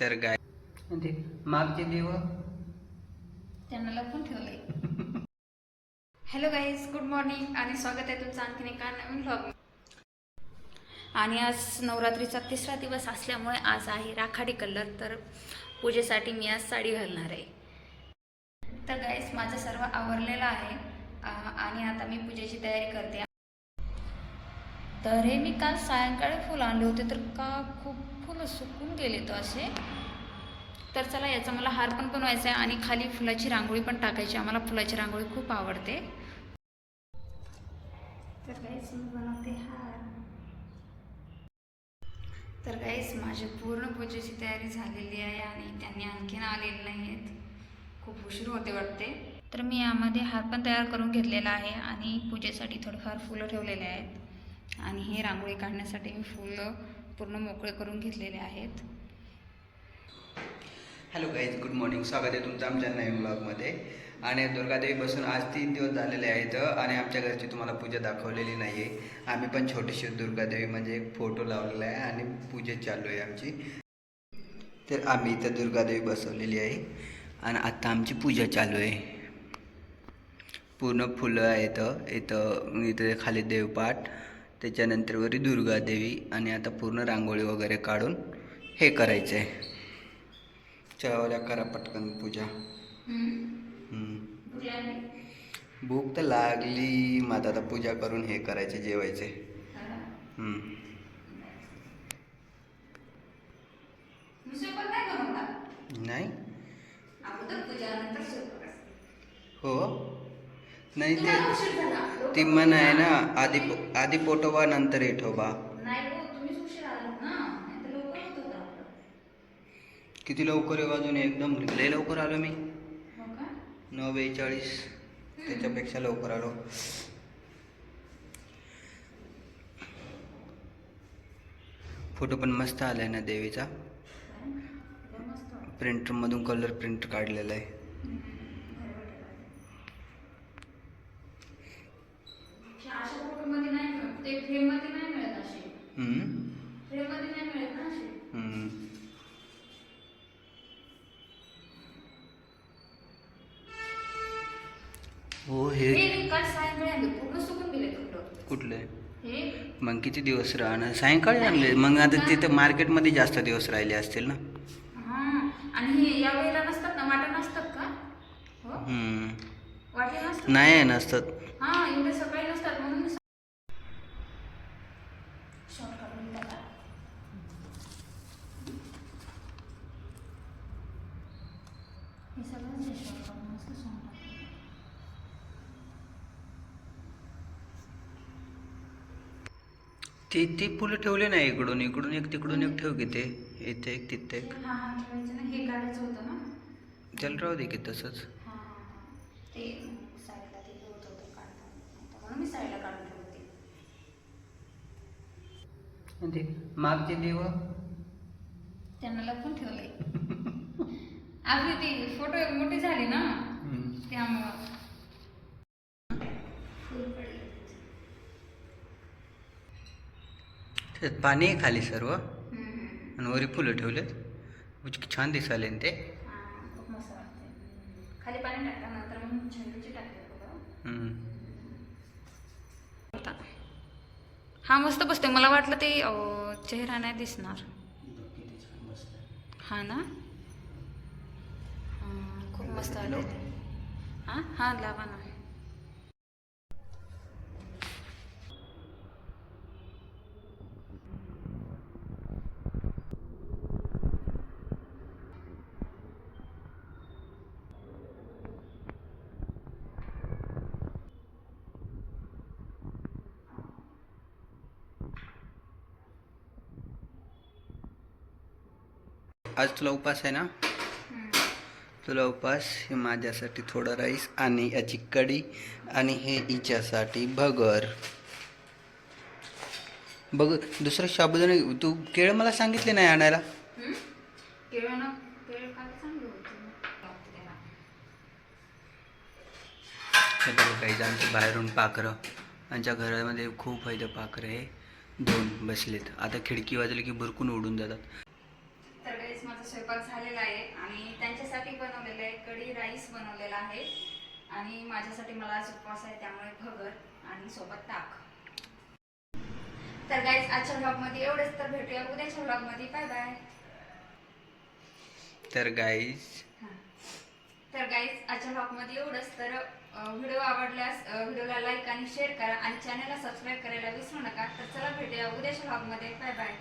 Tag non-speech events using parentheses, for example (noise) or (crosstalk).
तर गाय म्हणजे मागचे देव त्यांना लपून ठेवलंय. हॅलो गाईज गुड मॉर्निंग आणि स्वागत आहे तुमचं आणखीन एका नवीन व्लॉग आणि आज नवरात्रीचा तिसरा दिवस असल्यामुळे आज आहे राखाडी कलर तर पूजेसाठी मी आज साडी घालणार आहे. तर गाईज माझं सर्व आवरलेलं आहे. आणि आता मी पूजेची तयारी करते. तर हे मी काल सायंकाळी फुलं आणले होते तर का खूप फुलं सुकून गेले तो असे. तर चला याचा मला हार पण बनवायचा आहे आणि खाली फुलाची रांगोळी पण टाकायची आम्हाला फुलाची रांगोळी खूप आवडते. तर गाईस मी बनवते हार. तर गाईस माझी पूर्ण पूजेची तयारी झालेली आहे आणि त्यांनी आणखीन आलेले नाही आहेत खूप उशीर होते वाटते. तर मी यामध्ये हार पण तयार करून घेतलेला आहे आणि पूजेसाठी थोडंफार फुलं ठेवलेले आहेत. आणि हे रांगोळी काढण्यासाठी मी फुलं पूर्ण मोकळे करून घेतलेले आहेत. हॅलो गाईज गुड मॉर्निंग स्वागत आहे तुमचं आमच्या नवीन ब्लॉगमध्ये आणि दुर्गादेवी बसून आज तीन दिवस झालेले आहेत आणि आमच्या घरची तुम्हाला पूजा दाखवलेली नाही आहे आम्ही पण छोटीशी दुर्गादेवी म्हणजे एक फोटो लावलेला आहे आणि पूजा चालू आहे आमची. तर आम्ही इथं दुर्गादेवी बसवलेली आहे आणि आत्ता आमची पूजा चालू आहे. पूर्ण फुलं आहेत इथं इथं खाली देवपाठ त्याच्यानंतर वरी दुर्गादेवी आणि आता पूर्ण रांगोळी वगैरे काढून हे करायचं आहे चला करा पटकन पूजा. भूक तर लागली. मग आता पूजा करून हे करायचे जेवायचे. नाही. हो. नाही ते ती म्हण आहे ना आधी आधी पोटोबा नंतर येठोबा किती लवकर आहे अजून? एकदम लय लवकर आलो मी. नऊ बेचाळीस. त्याच्यापेक्षा लवकर आलो. फोटो पण मस्त आलाय ना देवीचा. प्रिंटरमधून कलर प्रिंट काढलेला आहे. हम्म? हम्म. हो हे कुठलं? मग किती दिवस राहणार? सायंकाळी आणले. मग आता तिथं मार्केटमध्ये जास्त दिवस राहिले असतील ना? आणि हे या वेळेला नसतात ना? वाटा नसतात का? हो? हम्म. वाटे नसतात? नाही नसतात. हा एवढे सकाळी नसतात. म्हणून मी शॉर्ट काढून टाका. हे सगळंच आहे short काढून, मस्त song टाकलं. ते ते फुलं ठेवले नाही इकडून इकडून एक तिकडून एक ठेव की ते इथे एक तिथे एक. हा हा ठेवायचं ना. हे काढायचं होतं ना? त्याला राहू दे की तसंच. हा ते साईडला ते होत होतं काढता. म्हणून मी साईडला काढून ठेवते. आणि ते मागचे देव? त्यांना लपून ठेवलंय. (laughs) आपली ती फोटो मोठी झाली ना हम्म. त्यामुळं फुल पडले त्यात पाणी आहे खाली सर्व. आणि वरी फुलं ठेवलेत. उच- छान दिसाले ना ते. हा, खूप मस्त वाटते खाली पाणी मग झेंडूची टाकते. हा मस्त बसते मला वाटलं ते चेहरा नाही दिसणार. हा ना? खूप मस्त आले हा हा लावा ना. आज तुला उपास आहे ना? तुला उपास हे माझ्यासाठी थोडा राईस आणि याची कढी आणि हे हिच्यासाठी भगर. बघ दुसरं साबुदाणे तू केळ मला सांगितले नाही आणायला? काही आमच्या बाहेरून पाखरं. आमच्या घरामध्ये खूप आहे पाखरं. हे दोन बसलेत. आता खिडकी वाजली की भरकून उडून जातात. Guys, माझं स्वयंपाक झालेला आहे आणि त्यांच्यासाठी बनवलेलं आहे कढी राईस बनवलेला आहे. आणि माझ्यासाठी मला आज उपवास आहे त्यामुळे भगर आणि सोबत ताक. तर गाईज आजच्या ब्लॉगमध्ये एवढंच. तर भेटूया उद्याच्या ब्लॉगमध्ये बाय बाय तर गाईज तर गाईज आजच्या ब्लॉगमध्ये एवढंच. तर व्हिडिओ आवडल्यास व्हिडिओला लाईक आणि शेअर करा आणि चॅनलला सबस्क्राईब करायला विसरू नका. तर चला भेटूया उद्याच्या ब्लॉगमध्ये बाय बाय